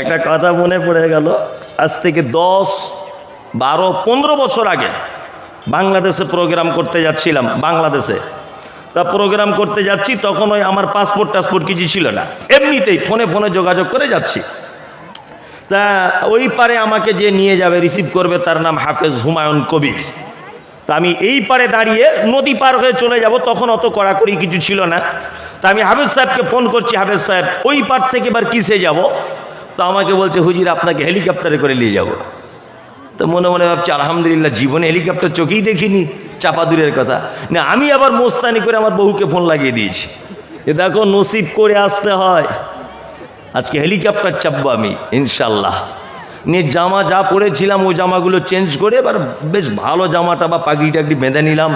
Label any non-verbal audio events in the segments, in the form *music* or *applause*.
একটা কথা মনে পড়ে গেল, আজ থেকে দশ, বারো, পনেরো বছর আগে বাংলাদেশে প্রোগ্রাম করতে যাচ্ছিলাম, বাংলাদেশে। তা প্রোগ্রাম করতে যাচ্ছি, তখন ওই আমার পাসপোর্ট টাসপোর্ট কিছু ছিল না। এমনিতেই ফোনে ফোনে যোগাযোগ করে যাচ্ছি। তা ওই পারে আমাকে যে নিয়ে যাবে রিসিভ করবে, তার নাম হাফেজ হুমায়ুন কবির। তা আমি এই পারে দাঁড়িয়ে নদী পার হয়ে চলে যাব, তখন অত কড়াকড়ি কিছু ছিল না। তা আমি হাফেজ সাহেবকে ফোন করছি, হাফেজ সাহেব, ওই পার থেকে এবার কিসে যাব? তো আমাকে বলছে, হুজির, আপনাকে হেলিকপ্টারে করে নিয়ে যাব। তো মনে মনে ভাবছি, আলহামদুলিল্লাহ, জীবনে হেলিকপ্টার চোখেই দেখিনি, চাপা দূরের কথা। না, আমি আবার মোস্তানি করে আমার বহুকে ফোন লাগিয়ে দিয়েছি। এ দেখো, নসিব করে আসতে হয়। আজকে হেলিকপ্টার চাপবো আমি ইনশাল্লাহ নিয়ে জামা যা পরেছিলাম ওই জামাগুলো চেঞ্জ করে এবার বেশ ভালো জামাটা বা পাগড়ি টাগড়ি বেঁধে নিলাম।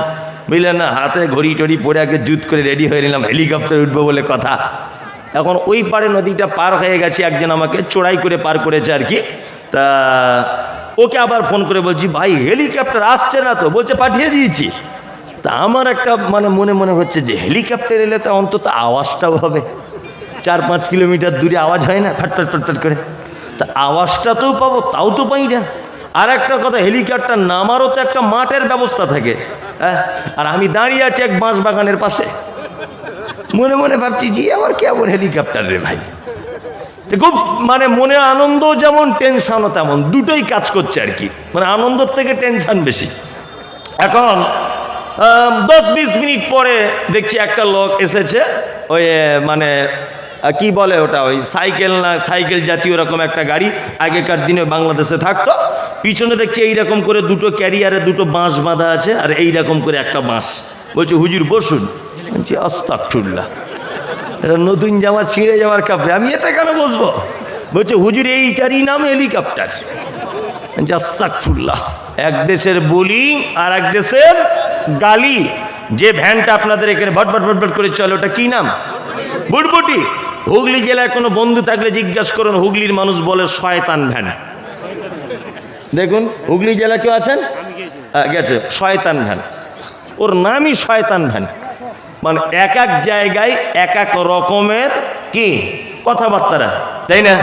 বুঝলেন না? হাতে ঘড়ি টড়ি পরে আগে জুত করে রেডি হয়ে নিলাম হেলিকপ্টার উঠবো বলে কথা। এখন ওই পারে নদীটা পার হয়ে গেছে, একজন আমাকে চড়াই করে পার করেছে আর কি। তা ওকে আবার ফোন করে বলছি, ভাই, হেলিকপ্টার আসছে না তো? বলছে, পাঠিয়ে দিয়েছি। তা আমার একটা মানে মনে মনে হচ্ছে যে, হেলিকপ্টার এলে তো অন্তত আওয়াজটাও হবে। চার পাঁচ কিলোমিটার দূরে আওয়াজ হয় না ফটফট ফটফট করে। তা আওয়াজটা তো পাবো, তাও তো পাই না। আর একটা কথা, হেলিকপ্টার নামারও তো একটা মাঠের ব্যবস্থা থাকে হ্যাঁ? আর আমি দাঁড়িয়ে আছি এক বাঁশ বাগানের পাশে। মনে মনে ভাবছি, জি, আমার কেমন হেলিকপ্টার রে ভাই? খুব মানে মনে আনন্দ যেমন, টেনশনও তেমন। দুটোই কাজ করছে আর কি। মানে আনন্দর থেকে টেনশন বেশি। এখন দশ বিশ মিনিট পরে দেখছি একটা লোক এসেছে, ওই মানে কি বলে ওটা, ওই সাইকেল না, সাইকেল জাতীয় রকম একটা গাড়ি, আগেকার দিনে বাংলাদেশে থাকতো। পিছনে দেখছি এইরকম করে দুটো ক্যারিয়ারে দুটো বাঁশ বাঁধা আছে, আর এইরকম করে একটা বাঁশ। বলছে, হুজুর, বসুন। বলছি আস্তাকুল্লাহ এটা নতুন জামা ছিঁড়ে যাওয়ার কাপড়ে, আমি এতে কেন বসবো? বলছে, হুজুর, এইটারই নাম হেলিকপ্টার। জাস্তাকফুল্লাহ এক দেশের বোলিং আর এক দেশের গালি। যে ভ্যানটা আপনাদের এখানে ভটভট ভটভট করে চলে, ওটা কি নাম? বুটবুটি। হুগলি জেলায় কোনো বন্ধু থাকলে জিজ্ঞাসা করুন, হুগলির মানুষ বলে শয়তান ভ্যান। দেখুন, হুগলি জেলা কেউ আছেন? গেছে, শয়তান ভ্যান। ওর নামই শয়তান ভ্যান মানে এক এক জায়গায় এক এক রকমের কি? কথাবার্তারা। তাই না?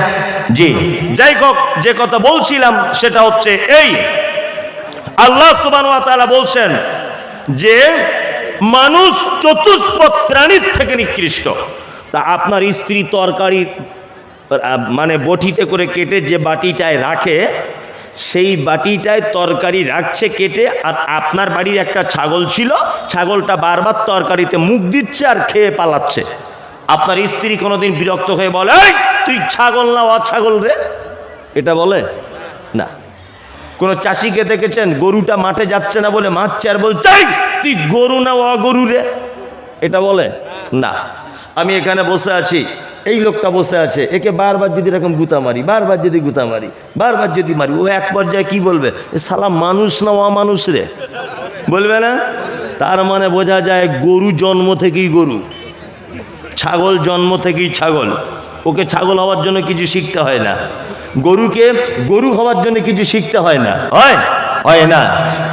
জি। যাই হোক, যে কথা বলছিলাম সেটা হচ্ছে এই। আল্লাহ সুবান বলছেন যে মানুষ চতুষ্পদ প্রাণীর থেকে নিকৃষ্ট। তা আপনার স্ত্রী তরকারি মানে বটিতে করে কেটে যে বাটিটায় রাখে সেই বাটিটায় তরকারি রাখছে, কেটে, আর আপনার বাড়ির একটা ছাগল ছিল, ছাগলটা বারবার তরকারিতে মুখ দিচ্ছে আর খেয়ে পালাচ্ছে। আপনার স্ত্রী কোনোদিন বিরক্ত হয়ে বলে তুই ছাগল না অ ছাগল রে? এটা বলে? না। কোনো চাষিকে দেখেছেন, গরুটা মাঠে যাচ্ছে না বলে মারছে আর বলছে তুই গরু না অগরু রে? এটা বলে? না। আমি এখানে বসে আছি। এই লোকটা বসে আছে, একে বারবার যদি এরকম গুতা মারি, বারবার যদি গুতা মারি, বারবার যদি মারি, ও এক পর্যায়ে কি বলবে? সালা মানুষ না অমানুষ রে। বলবে না? তার মানে বোঝা যায় গরু জন্ম থেকেই গরু, ছাগল জন্ম থেকেই ছাগল। ওকে ছাগল হওয়ার জন্য কিছু শিখতে হয় না। গরুকে গরু হওয়ার জন্য কিছু শিখতে হয় না। হয়? হয় না।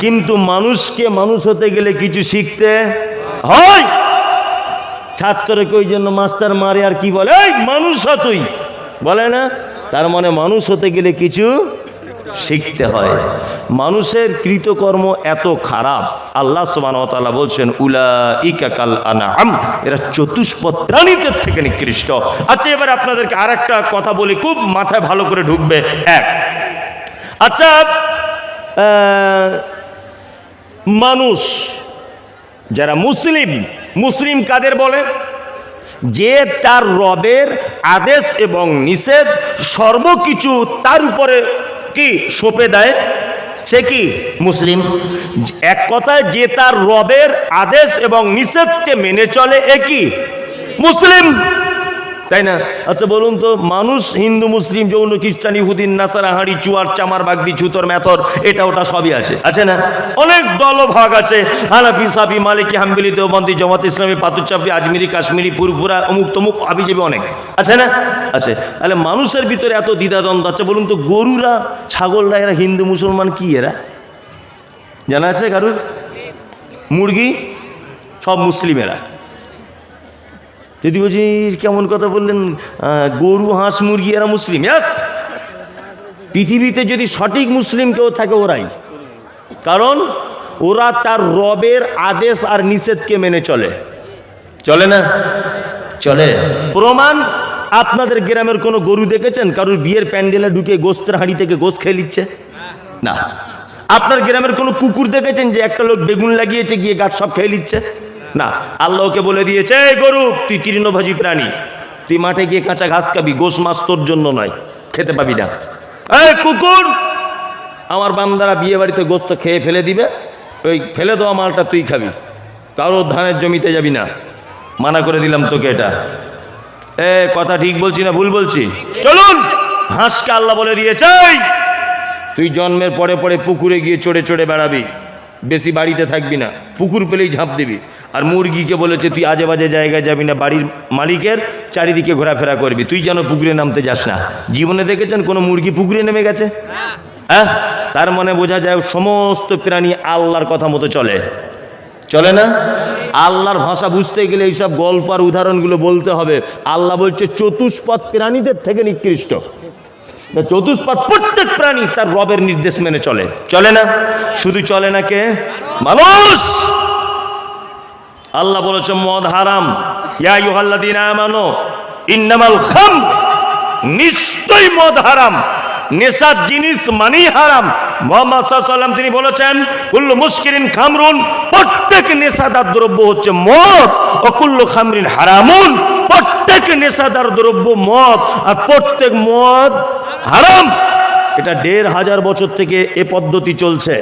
কিন্তু মানুষকে মানুষ হতে গেলে কিছু শিখতে হয়। ছাত্রকে ওই জন্য মাস্টার মারে আর কি বলে? এই, মানুষ তুই। বলে না? তার মানে মানুষ হতে গেলে কিছু শিখতে হয়। মানুষের কৃতকর্ম এত খারাপ। আল্লাহ সুবাহতালা বলছেন উলা ইকাকাল আনাম এরা চতুষ্পদ প্রাণীদের থেকে নিকৃষ্ট। আচ্ছা এবার আপনাদেরকে আর একটা কথা বলি, খুব মাথায় ভালো করে ঢুকবে। এক আচ্ছা মানুষ, যারা মুসলিম মুসলিম কাদের বলে? যে তার রবের আদেশ এবং নিষেধ সর্বকিছু তার উপরে কি সঁপে দেয়? সে কি? মুসলিম। এক কথায়, যে তার রবের আদেশ এবং নিষেধকে মেনে চলে এ কি? মুসলিম। তাই না? আচ্ছা বলুন তো, মানুষ, হিন্দু, মুসলিম, যৌন, খ্রিস্টান ইহুদিন নাসারা, হাঁড়ি, চুয়ার, চামার, বাগদি, ছুতর, মেথর, এটা ওটা সবই আছে। আছে না? অনেক দল ভাগ আছে। হানাফি সাবি মালিকি, হাম্বিলি, দেওবন্দি, জমাত ইসলামী পাতুচাপি আজমিরি, কাশ্মীরি, ফুরফুরা, অমুক তমুক, আবিজেবি অনেক। আছে না? আছে। তাহলে মানুষের ভিতরে এত দ্বিধাদ্বন্দ্ব। আছে বলুন তো, গরুরা, ছাগলরা, এরা হিন্দু, মুসলমান কি এরা? জানা আছে কারুর? মুরগি? সব মুসলিমেরা। যদি বলছি কেমন কথা বললেন? গরু, হাঁস, মুরগি, এরা মুসলিম ইয়াস পৃথিবীতে যদি সঠিক মুসলিম কেউ থাকে, ওরাই। কারণ ওরা তার রবের আদেশ আর নিষেধকে মেনে চলে। চলে না? চলে। প্রমাণ, আপনাদের গ্রামের কোনো গরু দেখেছেন? কারোর বিয়ের প্যান্ডেলে ঢুকে গোস্তের হাঁড়ি থেকে গোস খেয়ে নিচ্ছে? না। আপনার গ্রামের কোনো কুকুর দেখেছেন যে একটা লোক বেগুন লাগিয়েছে, গিয়ে গাছ সব খেয়ে নিচ্ছে? না আল্লাহকে বলে দিয়েছে এই গরু তুই তৃণভাজী প্রাণী। তুই মাঠে গিয়ে কাঁচা ঘাস খাবি গোস মাছ তোর জন্য নয় খেতে পাবি না। এই কুকুর আমার বান্দারা বিয়ে বাড়িতে গোস্ত খেয়ে ফেলে দিবে ওই ফেলে দেওয়া মালটা তুই খাবি কারোর ধানের জমিতে যাবি না। মানা করে দিলাম তোকে এটা। এ কথা ঠিক বলছি না ভুল বলছি? চলুন। হাঁসকে আল্লাহ বলে দিয়েছে তুই জন্মের পরে পরে পুকুরে গিয়ে চড়ে চড়ে বেড়াবি বেশি বাড়িতে থাকবি না পুকুর পেলেই ঝাঁপ দিবি। আর মুরগিকে বলেছে, তুই আজে বাজে জায়গায় যাবি না, বাড়ির মালিকের চারিদিকে ঘোরাফেরা করবি। তুই যেন পুকুরে নামতে যাস না। জীবনে দেখেছেন কোনো মুরগি পুকুরে নেমে গেছে? হ্যাঁ? তার মানে বোঝা যায় সমস্ত প্রাণী আল্লাহর কথা মতো চলে। চলে না? আল্লাহর ভাষা বুঝতে গেলে এইসব গল্প আর উদাহরণগুলো বলতে হবে। আল্লাহ বলছে, চতুষ্পদ প্রাণীদের থেকে নিকৃষ্ট। চতুষ্পদ প্রত্যেক প্রাণী তার রবের নির্দেশ মেনে চলে। চলে না? শুধু চলে না কে? মানুষ! আল্লাহ বলেছে, মদ হারাম। আমানো, ইন্নামাল খাম নিশ্চয়ই মদ হারাম। নেশার জিনিস মানেই হারাম। মোহাম্মদ সাল্লাম তিনি বলেছেন, কুল্লু মুশকিরিন খামরুন, প্রত্যেক নেশাদার দ্রব্য হচ্ছে মদ, ও কুল্লু খামরিন হারামুন, প্রত্যেক নেশাদার দ্রব্য মদ, আর প্রত্যেক মদ হারাম। এটা দেড় হাজার বছর থেকে এ পদ্ধতি চলছে।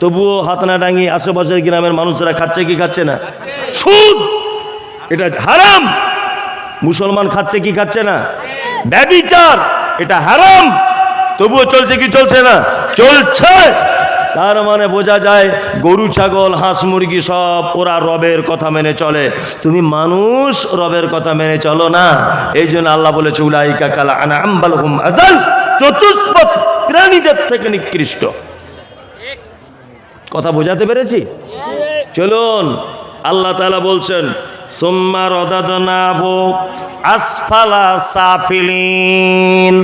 তবুও হাতনা ডাঙ্গি আশেপাশের গ্রামের মানুষেরা খাচ্ছে কি খাচ্ছে না? সুদ! এটা হারাম! মুসলমান খাচ্ছে কি খাচ্ছে না? ব্যবিচার! এটা হারাম! তবুও চলছে কি চলছে না? চলছে! তার মানে বোঝা যায় গরু, ছাগল, হাঁস, মুরগি সব ওরা রবের কথা মেনে চলে। তুমি মানুষ, রবের কথা মেনে চলো না। এই জন্য আল্লাহ বলে চুলাইকা কালা আনা আম্বাল হুম আজাল চতুষ্পথ প্রাণীদের থেকে নিকৃষ্ট। কথা বোঝাতে পেরেছি? চলুন, আল্লাহ তালা বলছেন সাফিলিন।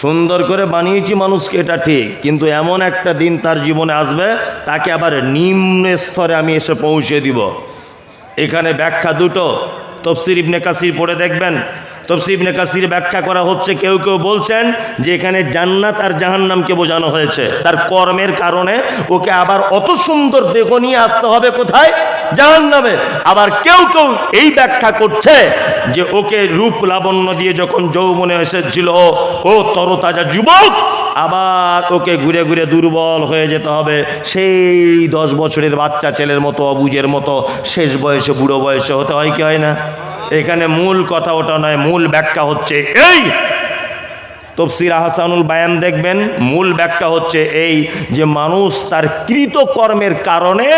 সুন্দর করে বানিয়েছি মানুষকে এটা ঠিক, কিন্তু এমন একটা দিন তার জীবনে আসবে, তাকে আবার নিম্ন স্তরে আমি এসে পৌঁছে দিব। এখানে ব্যাখ্যা দুটো, তফসির ইবনে কাসির পড়ে দেখবেন তফসির ইবনে কাসির ব্যাখ্যা করা হচ্ছে, কেউ কেউ বলছেন যে এখানে জান্নাত আর জাহান্নামকে বোঝানো হয়েছে। তার কর্মের কারণে ওকে আবার অত সুন্দর দেহ নিয়ে আসতে হবে কোথায়? জাহান্নামে। আবার কেউ কেউ এই ব্যাখ্যা করছে যে ওকে রূপ লাবণ্য দিয়ে যখন যৌবনে এসেছিল, ও ও তরতাজা যুবক, আবার ওকে ঘুরে ঘুরে দুর্বল হয়ে যেতে হবে। সেই দশ বছরের বাচ্চা ছেলের মতো, অবুজের মতো, শেষ বয়সে বুড়ো বয়সে হতে হয় কি হয় না? এখানে মূল কথা ওটা নয়, মূল ব্যাখ্যা হচ্ছে এই। তফসির আহসানুল বায়ান দেখবেন, মূল ব্যাখ্যা হচ্ছে এই যে মানুষ তার কৃতকর্মের কারণে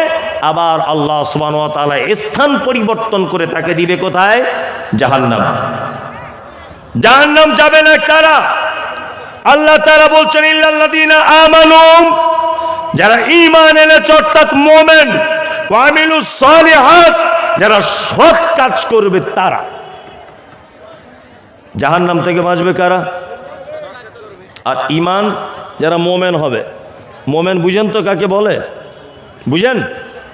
আবার আল্লাহ সুবান স্থান পরিবর্তন করে তাকে দিবে কোথায়? জাহান্নাম। জাহান্নাম যাবে না কারা? আল্লাহ তারা বলছেন, ইল্লাল্লাযীনা আমানু যারা ঈমান এনেছে, অর্থাৎ মুমিন যারা সৎ কাজ করবে তারা। জাহান্নাম থেকে বাঁচবে কারা? আর ইমান যারা মোমেন হবে, মোমেন বুঝেন তো কাকে বলে? বুঝেন?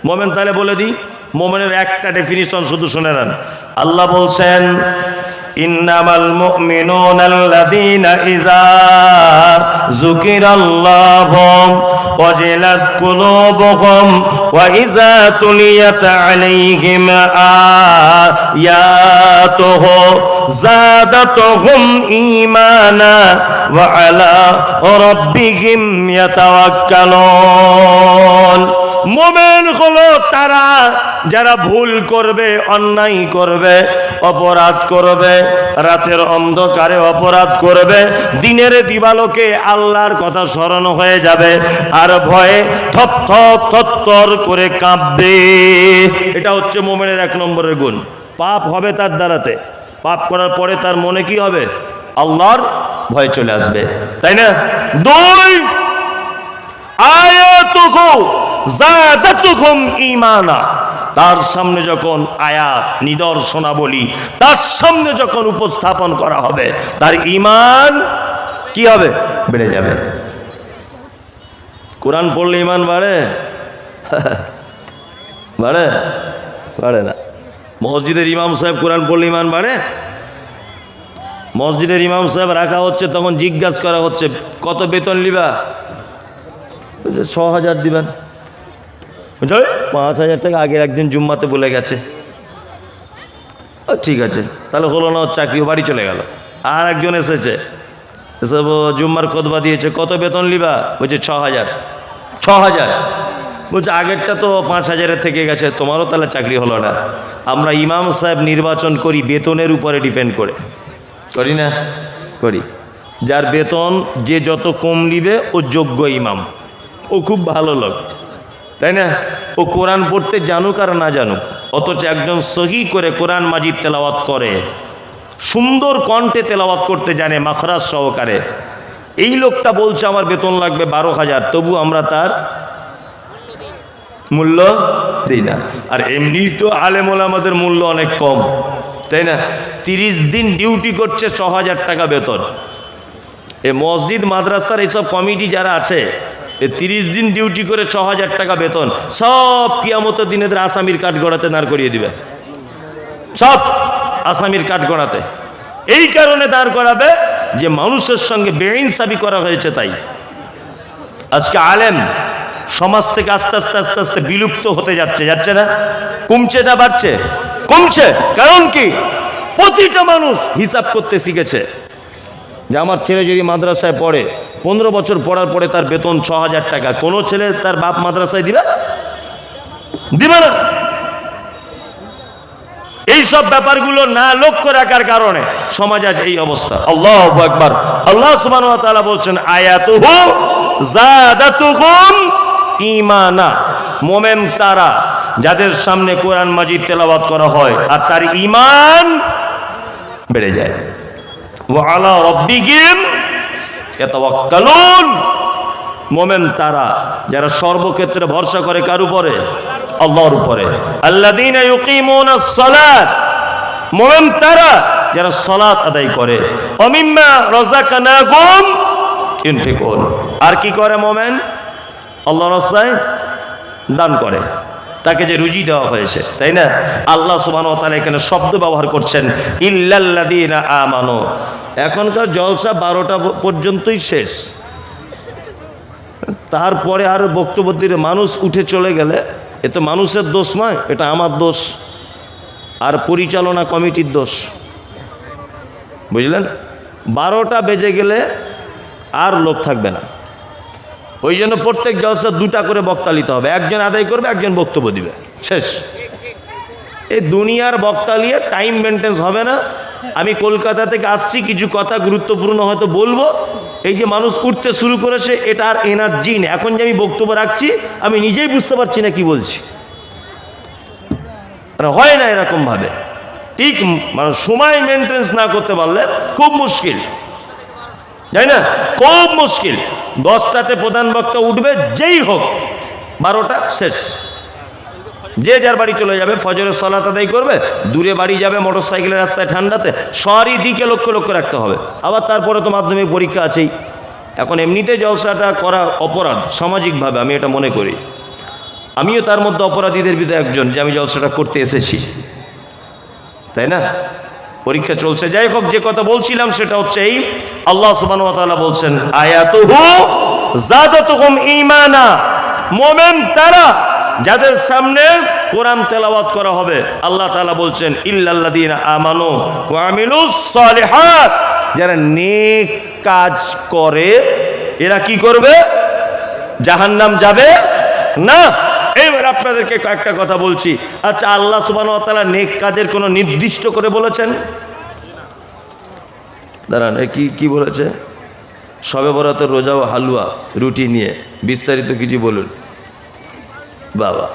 মোমেন তাহলে বলে দিই, মোমেনের একটা ডেফিনিশন শুধু শুনে নেন। আল্লাহ বলছেন, ইন্নামাল মুমিনুন আল্লাযীনা ইযা যুকিরাল্লাহু ওয়াজিলাত কুলুবুহুম ওয়া ইযা তুলিয়াত আলাইহিম আয়াতুহু যাদাতুহুম ঈমানা ওয়া আলা রাব্বিহিম ইয়াতাওয়াক্কালুন। মোমেন হলো তারা যারা ভুল করবে, অন্যায় করবে, অপরাধ করবে, রাতের অন্ধকারে অপরাধ করবে, দিনের দিবালোকে আল্লাহর কথা স্মরণ হয়ে যাবে আর ভয়ে থর থর করে কাঁপবে। এটা হচ্ছে মোমেনের এক নম্বরের গুণ। পাপ হবে তার দ্বারাতে। পাপ করার পরে তার মনে কি হবে? আল্লাহর ভয় চলে আসবে। তাই না? দুই আয়াতুকু তার সামনে যখন আয়াত নিদর্শনাবলী তার সামনে যখন উপস্থাপন করা হবে তার ইমান কি হবে? বেড়ে যাবে। কোরআন পড়লে ইমান বাড়ে? *laughs* বাড়ে? বাড়ে না। মসজিদের ইমাম সাহেব কোরআন পড়লে ইমান বাড়ে? মসজিদের ইমাম সাহেব রাখা হচ্ছে তখন জিজ্ঞাসা করা হচ্ছে কত বেতন লিবা ছ হাজার দিবেন। বলছে, "ওই, পাঁচ হাজার টাকা আগের একদিন জুম্মাতে বলে গেছে। ঠিক আছে, তাহলে হলো না চাকরি বাড়ি চলে গেল। আর একজন এসেছে এসব জুম্মার খোদবা দিয়েছে, কত বেতন লিবা বলছে ছ হাজার ছ হাজার বলছে, আগেরটা তো পাঁচ হাজারে থেকে গেছে, তোমারও তাহলে চাকরি হলো না। আমরা ইমাম সাহেব নির্বাচন করি, বেতনের উপরে ডিপেন্ড করে। করি না? করি। যার বেতন, যে যত কম নিবে, ও যোগ্য ইমাম। ও খুব ভালো লোক। তাই না? ও কোরআন পড়তে জানুক আর না জানুক, অথচ একজন সহি করে কোরআন মাজিদ তেলাওয়াত করে, সুন্দর কণ্ঠে তেলাওয়াত করতে জানে মাখরাজ সহকারে। এই লোকটা বলছে, আমার বেতন লাগবে বারো হাজার, তবু আমরা তার মূল্য দিই না। আর এমনি তো আলেমল আমাদের মূল্য অনেক কম, তাই না? তিরিশ দিন ডিউটি করছে ছ হাজার টাকা বেতন। এ মসজিদ, মাদ্রাসার এইসব কমিটি যারা আছে তিরিশ দিন ডিউটি করে ছ হাজার টাকা বেতন, সব কিয়ামত দিনেদের আসামির কাঠ গড়াতে দাঁড় করিয়ে দিবে। সব আসামির কাঠ গড়াতে। এই কারণে দাঁড় করাবে যে মানুষের সঙ্গে বেইনসাবি করা হয়েছে তাই। আজকে আলেম সমাজ থেকে আস্তে আস্তে আস্তে আস্তে বিলুপ্ত হতে যাচ্ছে যাচ্ছে না? কমছে না বাড়ছে? কমছে। কারণ কি? প্রতিটা মানুষ হিসাব করতে শিখেছে। যে আমার ছেলে যদি মাদ্রাসায় পড়ে, পনেরো বছর পড়ার পরে তার বেতন ছ হাজার টাকা, কোনো ছেলে তার বাপ মাদ্রাসায় দিবে? দিবে না। এইসব ব্যাপারগুলো না লক্ষ্য রাখার কারণে সমাজ আজ এই অবস্থা। আল্লাহ একবার আল্লাহ সুবান বলছেন, আয়াতুহু জাদাতুহুম ইমানা মোমেন তারা যাদের সামনে কোরআন মাজিদ তেলাওয়াত করা হয় আর তার ইমান বেড়ে যায়। ওয়ালা রব্বিগিম ইয়াতাওয়াক্কালুন। মোমেন তারা, যারা সর্বক্ষেত্রে ভরসা করে কার উপরে? আল্লাহর উপরে। আল্লাযীনা ইউকিমুনাস সালাত। মোমেন তারা, যারা সালাত আদায় করে। অমিম্মা রাযাকানাকুম ইনফিকুন আর কি করে মোমেন? আল্লাহর রাস্তায় দান করে। তাকে যে রুজি দেওয়া হয়েছে, তাই না? আল্লাহ সুবান তাআলা এখানে শব্দ ব্যবহার করছেন, ইল্লাল্লাযীনা আমানু। এখনকার জলসা বারোটা পর্যন্তই শেষ। তারপরে আর বক্তব্য দিলে মানুষ উঠে চলে গেলে, এ তো মানুষের দোষ নয়, এটা আমার দোষ। আর পরিচালনা কমিটির দোষ। বুঝলেন? বারোটা বেজে গেলে আর লোক থাকবে না। ওই জন্য প্রত্যেক জলসা দুটা করে বক্তা নিতে হবে। একজন আদায় করবে, একজন বক্তব্য দিবে। শেষ। এই দুনিয়ার বক্তা নিয়ে টাইম মেনটেন্স হবে না। আমি কলকাতা থেকে আসছি, কিছু কথা গুরুত্বপূর্ণ হয়তো বলব। এই যে মানুষ উঠতে শুরু করেছে, এটা আর এনার্জি নেই। এখন যে আমি বক্তব্য রাখছি, আমি নিজেই বুঝতে পারছি না কি বলছি। মানে হয় না এরকমভাবে। ঠিক মানে সময় মেনটেন্স না করতে পারলে খুব মুশকিল। তাই না? খুব মুশকিল। দশটাতে প্রধান বক্তা উঠবে, যেই হোক, বারোটা শেষ। যে যার বাড়ি চলে যাবে, ফজরের সলাত আদায় করবে, দূরে বাড়ি যাবে মোটর সাইকেলের রাস্তায় ঠান্ডাতে সরই দিকে লক্ষ্য লক্ষ্য রাখতে হবে। আবার তারপরে তো মাধ্যমিক পরীক্ষা আছেই। এখন এমনিতে জলসাটা করা অপরাধ, সামাজিকভাবে, আমি এটা মনে করি। আমিও তার মধ্যে অপরাধীদের ভিতরে একজন, যে আমি জলসাটা করতে এসেছি। তাই না? পরীক্ষা চলছে। যাই হোক, যে কথা বলছিলাম সেটা হচ্ছে এই। আল্লাহ সুবান বলছেন, আয়াতুহু জাদাতুহুম ঈমানা। মোমেন, তারা যাদের সামনে কোরআন তেলাওয়াত করা হবে, আল্লাহ তাআলা বলছেন আমানু ওয়া যারা নেক কাজ করে, এরা কি করবে? জাহান্নাম যাবে না। আপনাদেরকে কয়েকটা কথা বলছি। আচ্ছা আল্লাহ সুবান তাআলা নেক কাজের কোনো নির্দিষ্ট করে বলেছেন? দাঁড়ান কি কি বলেছে? সবে বরাতের রোজা ও হালুয়া, রুটি নিয়ে, বিস্তারিত কিছু বলুন। বাবা,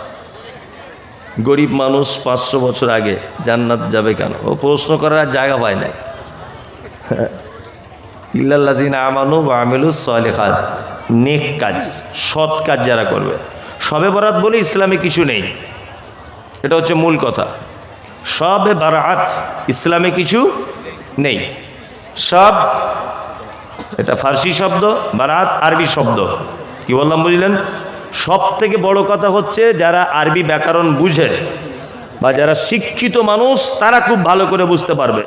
গরিব মানুষ পাঁচশো বছর আগে জান্নাত যাবে কেন? ও প্রশ্ন করার আর জায়গা পায় নাই। *laughs* ইল্লাল্লাজিন আমানু বা আমিলুস সালেখাত নেক কাজ, সৎ কাজ যারা করবে। সবে বরাত বলে ইসলামে কিছু নেই। এটা হচ্ছে মূল কথা। সবে বারাত ইসলামে কিছু নেই। সব, এটা ফার্সি শব্দ, বারাত আরবি শব্দ। কি বললাম, বুঝলেন? সব থেকে বড় কথা হচ্ছে যারা আরবি ব্যাকরণ বুঝে বা যারা শিক্ষিত মানুষ, তারা খুব ভালো করে বুঝতে পারবে।